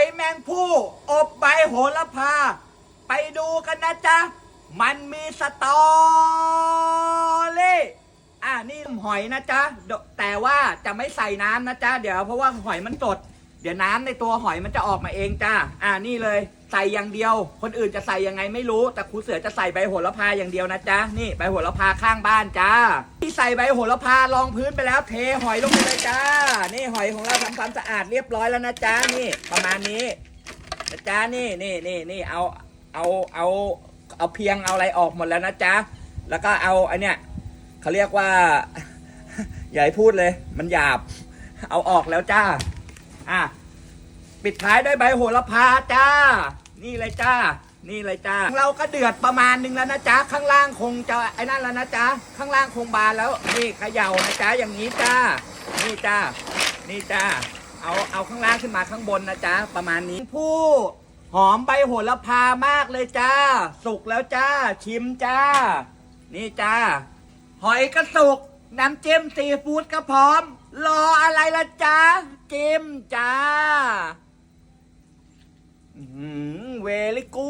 ใบแมงผู้ อบใบโหระพา ไปดูกันนะจ๊ะ มันมีสตอรี่อ่านี่หอยนะจ๊ะ แต่ว่าจะไม่ใส่น้ำนะจ๊ะ เดี๋ยวเพราะว่าหอยมันสด เดี๋ยวน้ำในตัวหอยมันจะออกมาเองจ้า อ่านี่เลยใส่อย่างเดียว คนอื่นจะใส่ยังไงไม่รู้ แต่ครูเสือจะใส่ใบโหระพาอย่างเดียวนะจ๊ะ นี่ใบโหระพาข้างบ้านจ้า ที่ใส่ใบโหระพารองพื้นไปแล้วเทหอยลงไปเลยจ้า นี่หอยของเราทำความสะอาดเรียบร้อยแล้วนะจ๊ะ นี่ประมาณนี้นะจ๊ะนี่นี่นี่นี่เอาเอาเอาเอาเพียงเอาอะไรออกหมดแล้วนะจ๊ะ แล้วก็เอาอันเนี้ยเขาเรียกว่าอย่าให้พูดเลย มันหยาบ เอาออกแล้วจ้า อะปิดท้ายด้วยใบโหระพาจ้า นี่เลยจ้า นี่เลยจ้า เราก็เดือดประมาณนึงแล้วนะจ๊ะ ข้างล่างคงจะไอ้นั่นแล้วนะจ๊ะ ข้างล่างคงบานแล้ว นี่เขย่านะจ๊ะอย่างนี้จ้า นี่จ้า นี่จ้า เอาเอาข้างล่างขึ้นมาข้างบนนะจ๊ะประมาณนี้ผู้หอมใบโหระพามากเลยจ้า สุกแล้วจ้า ชิมจ้า นี่จ้า หอยกระสุก น้ำจิ้มซีฟู้ดก็พร้อม รออะไรละจ๊ะ จิ้มจ้าเวลิกู